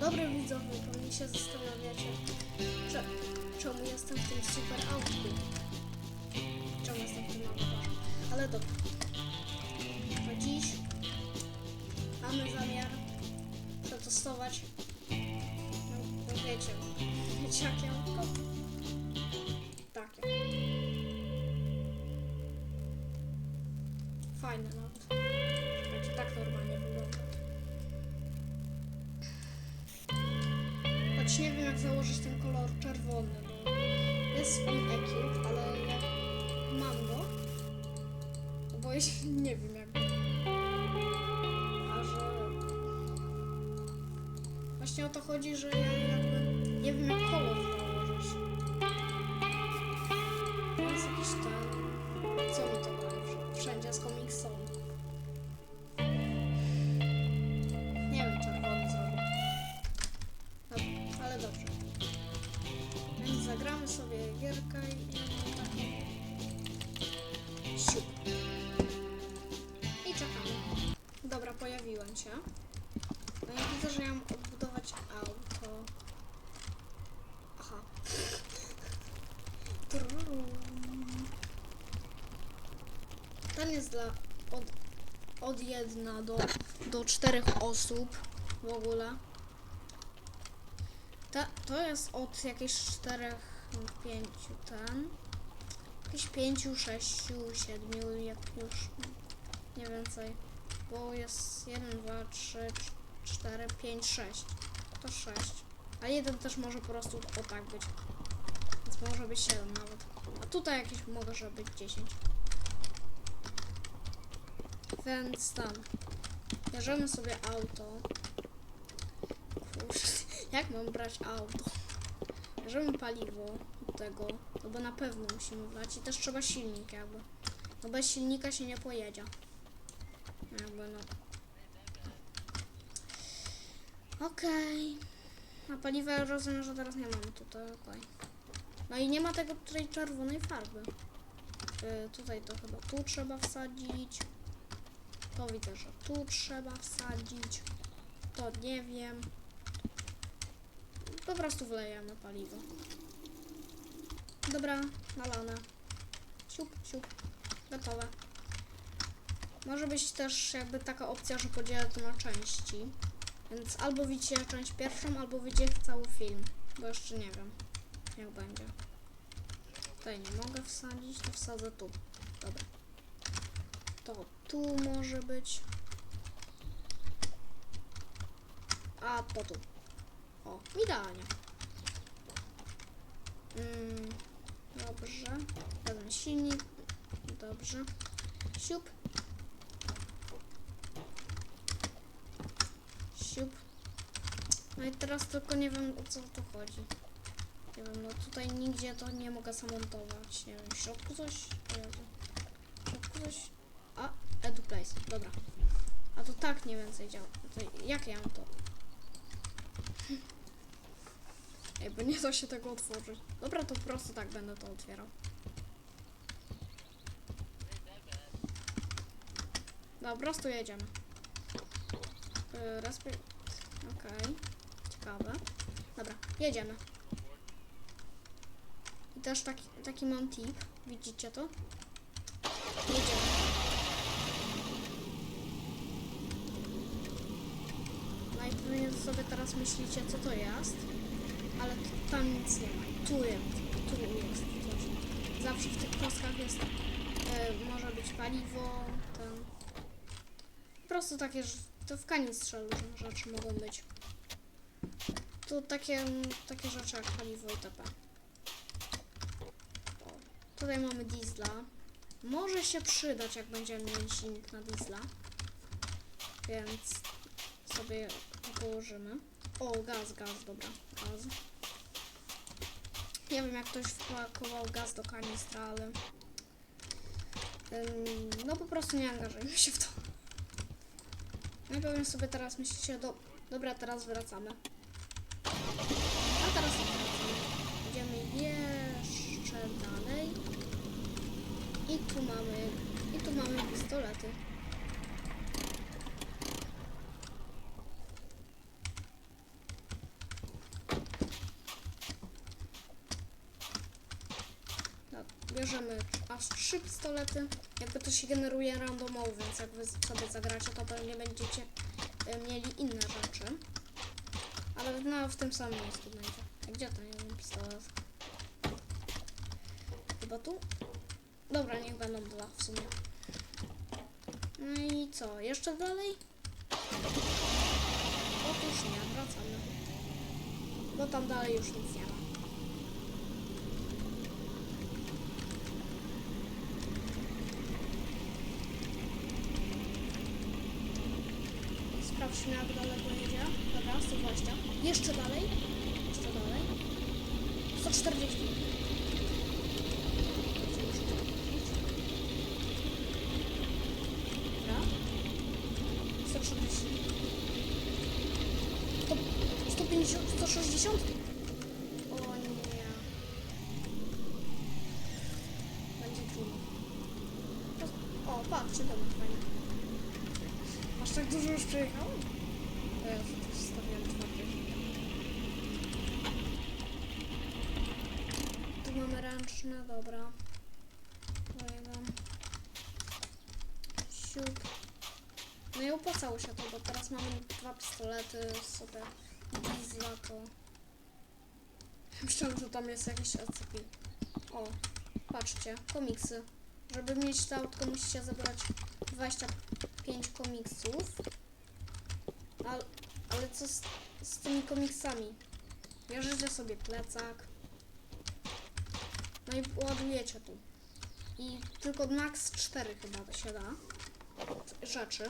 Dobry widzowie, pewnie się zastanawiacie, cze- czemu jestem w tym super autku. Czemu jestem w tym autku? Ale dobra. To dziś mamy zamiar przetestować, no, no wiecie, jakie autko? Takie. Fajne nawet. Choć nie wiem jak założyć ten kolor czerwony, bo jest nim ekiut, ale jak mam go, boję się, nie wiem jak. A że... Właśnie o to chodzi, że ja jakby nie wiem jak kolor założyć. Jest jakiś ten... jest dla od, od jedna do, do czterech osób w ogóle. Ta, to jest od jakichś czterech, pięciu ten. Jakieś pięciu, sześciu, siedmiu, jak już nie więcej. Bo jest jeden, dwa, trzy, cz- cztery, pięć, sześć. To sześć. A jeden też może po prostu o tak być. Więc może być siedem nawet. A tutaj jakieś może być dziesięć. Więc tam. Bierzemy sobie auto. Kurde, jak mam brać auto? Bierzemy paliwo do tego, no bo na pewno musimy wlać i też trzeba silnik jakby. No bez silnika się nie pojedzie. Jakby no. Okej. A paliwa rozumiem, że teraz nie mamy tutaj, okej. No i nie ma tego tutaj czerwonej farby. Y, tutaj to chyba tu trzeba wsadzić. To widzę, że tu trzeba wsadzić. To nie wiem. Po prostu wlejemy paliwo. Dobra, nalane. Siup, siup. Gotowe. Może być też jakby taka opcja, że podzielę to na części. Więc albo widzicie część pierwszą, albo widzicie cały film. Bo jeszcze nie wiem, jak będzie. Tutaj nie mogę wsadzić, to wsadzę tu. Dobra. To tu może być. A to tu. O, idealnie. Mm, dobrze. Jeden silnik. Dobrze. Siup. Siup. No i teraz tylko nie wiem o co tu chodzi. Nie wiem, no tutaj nigdzie to nie mogę zamontować. Nie wiem, w środku coś? O Jezu. W środku coś? Dobra. A to tak nie więcej działa. To jak ja mam to? Ej, bo nie da się tego otworzyć. Dobra, to po prostu tak będę to otwierał. Dobra, po prostu jedziemy. Yy, respir... Okej. Ciekawe. Dobra, jedziemy. I też taki, taki mam tip. Widzicie to? Jedziemy. No i pewnie sobie teraz myślicie, co to jest. Ale tam nic nie ma. Tu jest, tu jest coś. Zawsze w tych kostkach jest, e, może być paliwo, ten. Po prostu takie, to w kanistrze różne rzeczy mogą być. Tu takie, takie rzeczy jak paliwo itp. O, tutaj mamy diesla. Może się przydać, jak będziemy mieli silnik na diesla. Więc sobie położymy. O, gaz, gaz, dobra, gaz. Nie wiem, jak ktoś wpakował gaz do kanistra, ale... ym, no po prostu nie angażujmy się w to. No powiem sobie teraz, myślicie, do... dobra, teraz wracamy. A teraz wracamy. Idziemy jeszcze dalej. I tu mamy... I tu mamy pistolety. Bierzemy aż trzy pistolety. Jakby to się generuje randomowo, więc jak wy sobie zagracie, to pewnie będziecie e, mieli inne rzeczy. Ale no, w tym samym miejscu będzie. Gdzie ten jeden pistolet? Chyba tu? Dobra, niech będą dwa w sumie. No i co? Jeszcze dalej? Otóż nie, wracamy. Bo tam dalej już nic nie ma. Sprawdźmy jak daleko jedzie. Dobra, 120. Jeszcze dalej. Jeszcze dalej. 140. Dobra. 140. 150, 160? O nie. Będzie. O, patrzcie, to ma fajne. Aż tak dużo już przejechało? To ja też stawiam czwarty. Tu mamy ręczne, dobra. Wejdę. Siup. No i opłacało się to, bo teraz mamy dwa pistolety sobie. Diesla to... Myślałam, że tam jest jakiś ACP. O, patrzcie, komiksy. Żeby mieć to autko musicie zebrać 25 komiksów. Ale, ale co z, z tymi komiksami? Bierzecie sobie plecak. No i ładujecie tu. I tylko max 4 chyba się da rzeczy.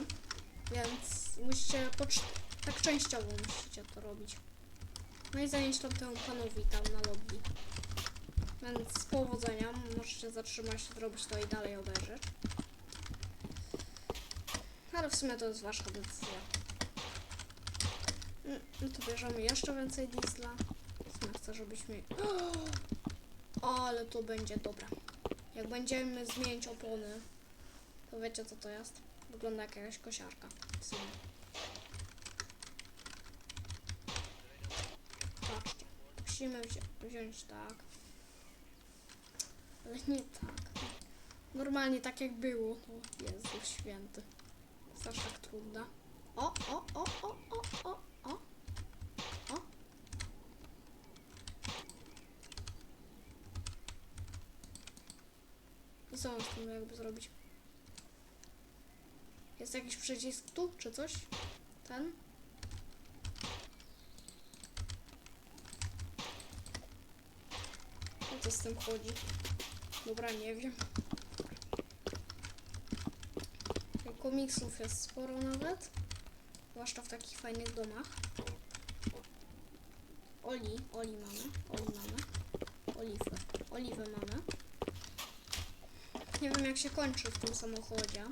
Więc musicie cz- tak częściowo musicie to robić. No i zanieść to temu panowi tam na lobby. Więc powodzenia, możecie zatrzymać, zrobić to i dalej obejrzeć. Ale w sumie to jest wasza decyzja. Mm, No to bierzemy jeszcze więcej diesla. W sumie chcę, żebyśmy... Ale to będzie dobre. Jak będziemy zmienić opony, to wiecie co to jest? Wygląda jak jakaś kosiarka. W sumie. Patrzcie. Musimy wzi- wziąć tak. Ale nie tak. Normalnie tak jak było. O Jezu święty. Aż tak trudna. O, o, o, o, o, o, o. O. I co mam z tym jakby zrobić? Jest jakiś przycisk tu, czy coś? Ten? O co z tym chodzi? Dobra, nie wiem. Tych Komiksów jest sporo nawet. Zwłaszcza w takich fajnych domach. Oli, Oli mamy. Oli mamy. Oliwy. Oliwy mamy. Nie wiem jak się kończy w tym samochodzie.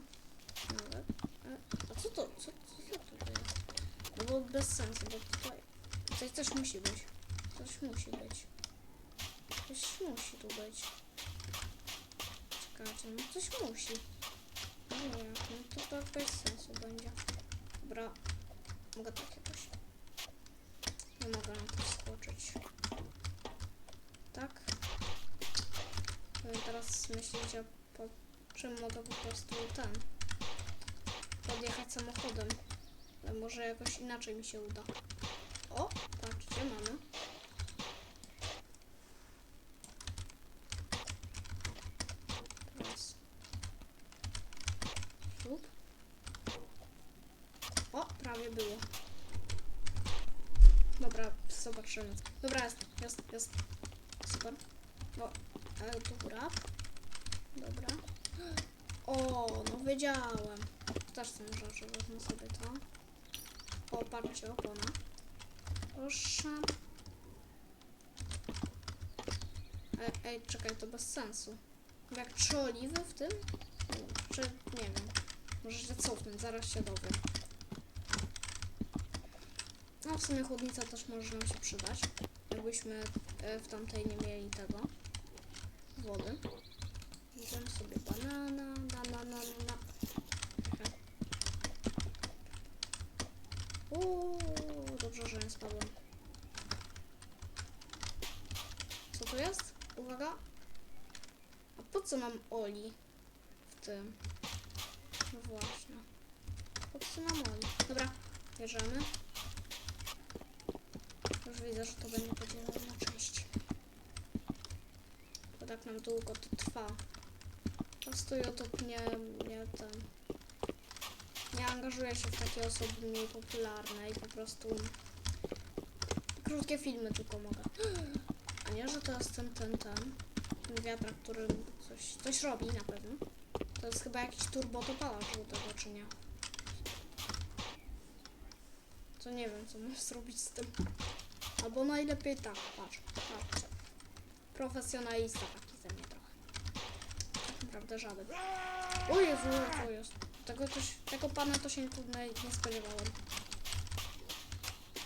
Nawet. E, A co to? Co, co, co to jest? No bo bez sensu, bo tutaj, tutaj coś musi być. Coś musi być. Coś musi tu być. Czekajcie, no coś musi. No nie, no to tak bez sensu będzie. Dobra, mogę tak jakoś. Nie mogę na to skoczyć. Tak. No teraz myślicie, po czym mogę po prostu ten podjechać samochodem. Ale może jakoś inaczej mi się uda. O, patrzcie, mamy. Teraz. Śrub. O, prawie było. Dobra, zobaczymy. Dobra, jest, jest, jest. Super. O, ale góra. Dobra. O, no wiedziałem. Też są rzeczy, wezmę sobie to. O, patrzcie, opona. Proszę. Ej, ej, czekaj, to bez sensu. Jak trzy oliwy w tym? Czy nie wiem. Może się cofnąć, zaraz się dowiem. No w sumie chłodnica też może nam się przydać. Jakbyśmy e, w tamtej nie mieli tego. Wody. Bierzemy sobie banana, banana, banana. Uuu, dobrze, że nie spadłem. Co to jest? Uwaga. A po co nam Oli w tym? No właśnie. Po co nam Oli? Dobra, bierzemy. Już widzę, że to będzie podzielone na części. Bo tak nam długo to trwa. Po prostu YouTube nie, nie ten... Nie angażuje się w takie osoby mniej popularne i po prostu krótkie filmy tylko mogę. A nie, że to jest ten, ten, ten, ten wiatrak, który coś, coś robi na pewno. To jest chyba jakiś turbotopalacz żółtego, czy nie? Co nie wiem, co możesz zrobić z tym. Albo najlepiej tak, patrz, patrz. Profesjonalista taki ze mnie trochę. Tak naprawdę żaden. O Jezu, jest? Tego, coś, tego pana to się tutaj nie spodziewałem.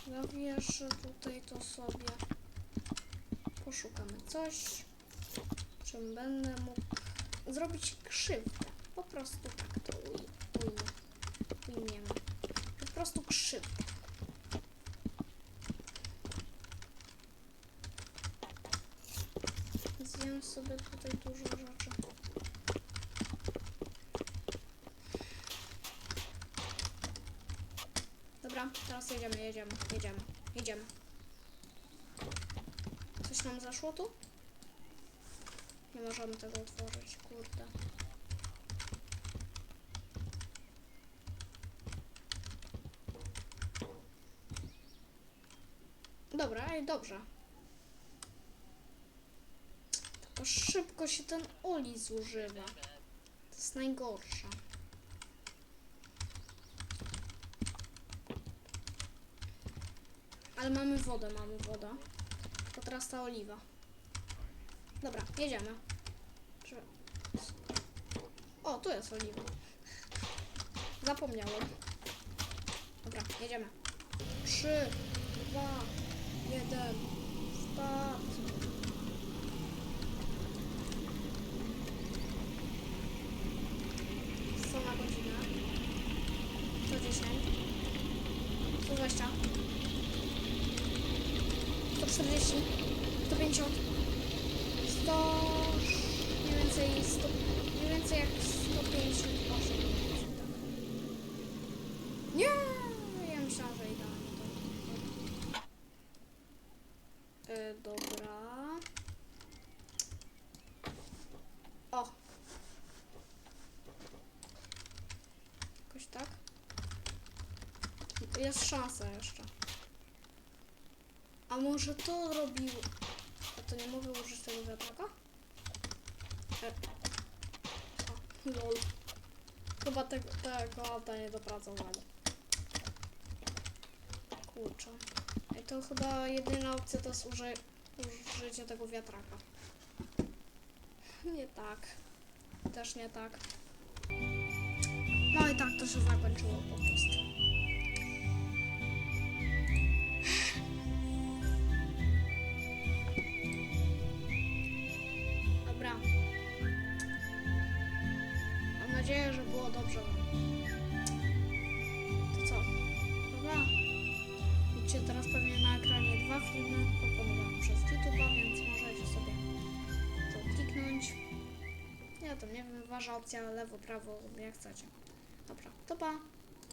Zawieszę tutaj to sobie. Poszukamy coś, czym będę mógł zrobić krzywdę. Prostu tak to uj, ujmę. Ujmiemy. Po prostu krzywdę. Zjem sobie tutaj dużo rzeczy. Dobra, teraz jedziemy, jedziemy, jedziemy, jedziemy. Coś nam zaszło tu? Nie możemy tego otworzyć, kurde. Dobra, ej, dobrze. Tylko szybko się ten oli zużywa. To jest najgorsze. Ale mamy wodę, mamy wodę. To teraz ta oliwa. Dobra, jedziemy. O, tu jest oliwa. Zapomniałem. Dobra, jedziemy. Trzy, dwa, jeden. Start. Co na godzinę? 110. 120. 140, 150, 100, mniej więcej 100, mniej więcej jak 158. Nie, ja myślałam, że idealnie to. E, dobra. O. Jakoś tak. Jest szansa jeszcze. A może to robił... A to nie mogę użyć tego wiatraka? E. O, lol. Chyba tego, tego auta nie dopracowali. Kurczę. I to chyba jedyna opcja to jest uży, użycie tego wiatraka. Nie tak. Też nie tak. No i tak to się zakończyło po prostu. Nadzieję, że było dobrze. To co? Dobra. Widzicie teraz pewnie na ekranie dwa filmy proponowane przez YouTube'a, więc możecie sobie to kliknąć. Ja tam nie wiem, wasza opcja lewo, prawo, jak chcecie. Dobra, to pa.